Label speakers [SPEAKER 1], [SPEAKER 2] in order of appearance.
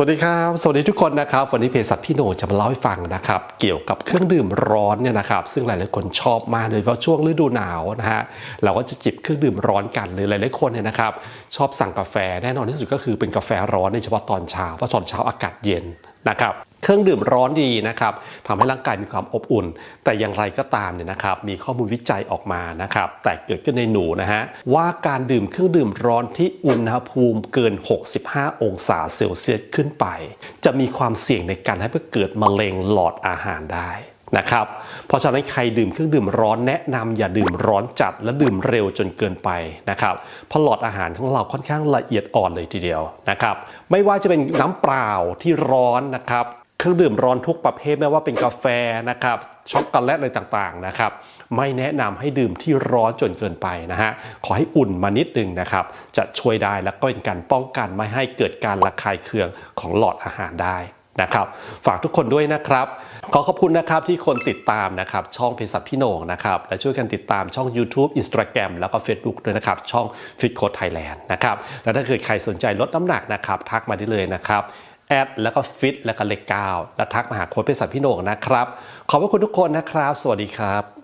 [SPEAKER 1] วัสดีครับ สวัสดีทุกคนนะครับ วันนี้เพจสัตว์พี่โหนจะมาเล่าให้ฟังนะครับ เกี่ยวกับเครื่องดื่มร้อนเนี่ยนะครับ ซึ่งหลายๆคนชอบมากโดยเฉพาะช่วงฤดูหนาวนะฮะ เราก็จะจิบเครื่องดื่มร้อนกันเลยหลายๆคนเนี่ยนะครับ ชอบสั่งกาแฟแน่นอนที่สุดก็คือเป็นกาแฟร้อนในเฉพาะตอนเช้า เพราะตอนเช้าอากาศเย็นนะครับ เครื่องดื่มร้อนดีนะครับทำให้ร่างกายมีความอบอุ่น แต่อย่างไรก็ตามเนี่ยนะครับ มีข้อมูลวิจัยออกมานะครับ แต่เกิดขึ้นในหนูนะฮะว่าการดื่มเครื่องดื่มร้อนที่อุณหภูมิเกิน 65 องศาเซลเซียสขึ้นไป จะมีความเสี่ยงในการให้เกิดมะเร็งหลอดอาหารได้ นะครับ เพราะฉะนั้นใครดื่มเครื่องดื่มร้อนแนะนำอย่าดื่มร้อนจัดและดื่มเร็วจนเกินไปนะครับเพราะหลอดอาหารของเราค่อนข้างละเอียดอ่อนเลยทีเดียวนะครับ ไม่ว่าจะเป็นน้ำเปล่าที่ร้อนนะครับ เครื่องดื่มร้อนทุกประเภทไม่ว่าเป็นกาแฟนะครับช็อกโกแลตอะไรต่างๆนะครับ ไม่แนะนำให้ดื่มที่ร้อนจนเกินไปนะฮะขอให้อุ่นมานิดนึงนะครับ จะช่วยได้แล้วก็เป็นการป้องกันไม่ให้เกิดการระคายเคืองของหลอดอาหารได้ นะครับ ฝากทุกคนด้วยนะครับ ขอขอบคุณนะครับที่คนติดตามนะครับช่องเพจสัตว์พี่โหน่งนะครับและช่วยกันติดตามช่อง YouTube Instagram แล้วก็ Facebook ด้วยนะครับช่อง Fit Code Thailand นะครับแล้วถ้าเกิดใครสนใจลดน้ำหนักนะครับทักมาได้เลยนะครับแอดแล้วก็ฟิตแล้วก็เลขเก้าแล้วทักมาหาโค้ดเพศสัตว์พี่โหน่งนะครับ ขอบพระคุณทุกคนนะครับ สวัสดีครับ